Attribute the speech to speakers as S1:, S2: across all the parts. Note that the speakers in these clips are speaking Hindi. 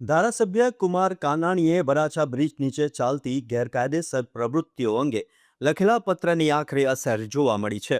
S1: ધારાસભ્ય કુમાર કાનાણીએ વરાછા બ્રિજ નીચે ચાલતી ગેરકાયદેસર પ્રવૃત્તિઓ અંગે લખેલા પત્રની આખરી અસર જોવા મળી છે.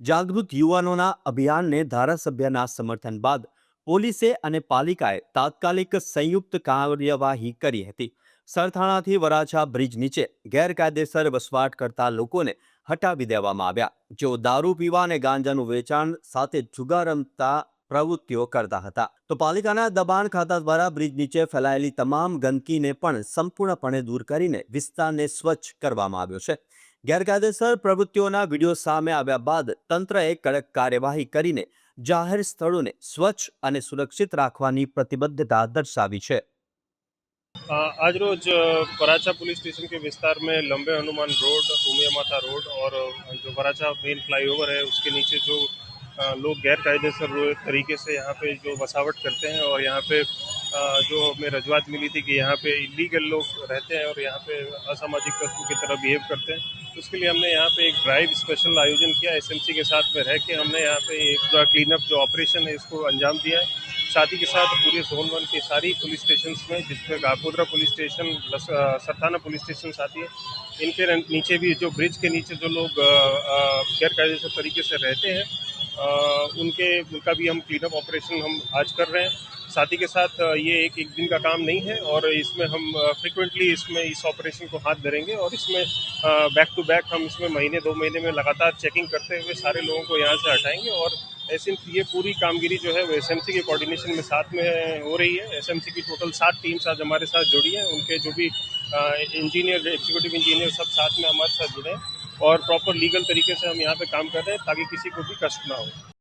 S1: જાગૃત યુવાનોના અભિયાનને ધારાસભ્યના સમર્થન બાદ પોલીસે અને પાલિકાએ તાત્કાલિક સંયુક્ત કાર્યવાહી કરી હતી. સરથાણાથી વરાછા બ્રિજ નીચે ગેરકાયદેસર વસવાટ કરતા લોકોને હટાવી દેવામાં આવ્યા. જેઓ દારૂ પીવા અને ગાંજાનું વેચાણ સાથે જુગાર રમતા પ્રવૃત્તિઓ કરતા હતા તો પાલિકાના દબાણ ખાતા દ્વારા બ્રિજ નીચે ફેલાયેલી તમામ ગંદકીને પણ સંપૂર્ણપણે દૂર કરીને વિસ્તારને સ્વચ્છ કરવામાં આવ્યો છે ગેરકાયદેસર પ્રવૃત્તિઓના વિડીયો સામે આવ્યા બાદ તંત્રએ કડક કાર્યવાહી કરીને જાહેર સ્થળોને સ્વચ્છ અને સુરક્ષિત રાખવાની પ્રતિબદ્ધતા દર્શાવી છે
S2: अ, आज रोज अ, वराछा पुलिस स्टेशन के विस्तार में लंबे हनुमान रोड उमिया माता रोड और अ, जो वराछा मेन फ्लाईओवर है उसके नीचे जो अ, लोग गैर कायदेसर रो- तरीके से यहाँ पे जो बसावट करते हैं और यहाँ पे जो हमें रजूआत मिली थी कि यहाँ पे इलीगल लोग रहते हैं और यहाँ पे असामाजिक तत्वों की तरह बिहेव करते हैं उसके लिए हमने यहाँ पे एक ड्राइव स्पेशल आयोजन किया। एसएमसी के साथ में रह के हमने यहाँ पे एक पूरा क्लीन अप जो ऑपरेशन है, इसको अंजाम दिया है। साथ ही के साथ पूरे जोन वन के सारी पुलिस स्टेशन में, जिसमें Kapodra police station Sarthana police station आती है, इनके नीचे भी जो ब्रिज के नीचे जो लोग गैर कायदेसर तरीके से रहते हैं उनके, उनका भी हम क्लीन अप ऑपरेशन हम आज कर रहे हैं। साथ ही के साथ ये एक एक दिन का काम नहीं है और इसमें हम फ्रिक्वेंटली इसमें इस ऑपरेशन को हाथ धरेंगे और इसमें बैक टू बैक हम इसमें महीने, दो महीने में लगातार चेकिंग करते हुए सारे लोगों को यहाँ से हटाएँगे और ऐसे ये पूरी कामगिरी जो है वो एसएमसी के कोऑर्डिनेशन में साथ में हो रही है। एसएमसी की टोटल सात टीम्स आज हमारे साथ जुड़ी हैं। उनके जो भी इंजीनियर एग्जीक्यूटिव इंजीनियर सब साथ में हमारे साथ जुड़े हैं। और प्रॉपर लीगल तरीके से हम यहाँ पे काम कर रहे हैं ताकि किसी को भी कष्ट ना हो।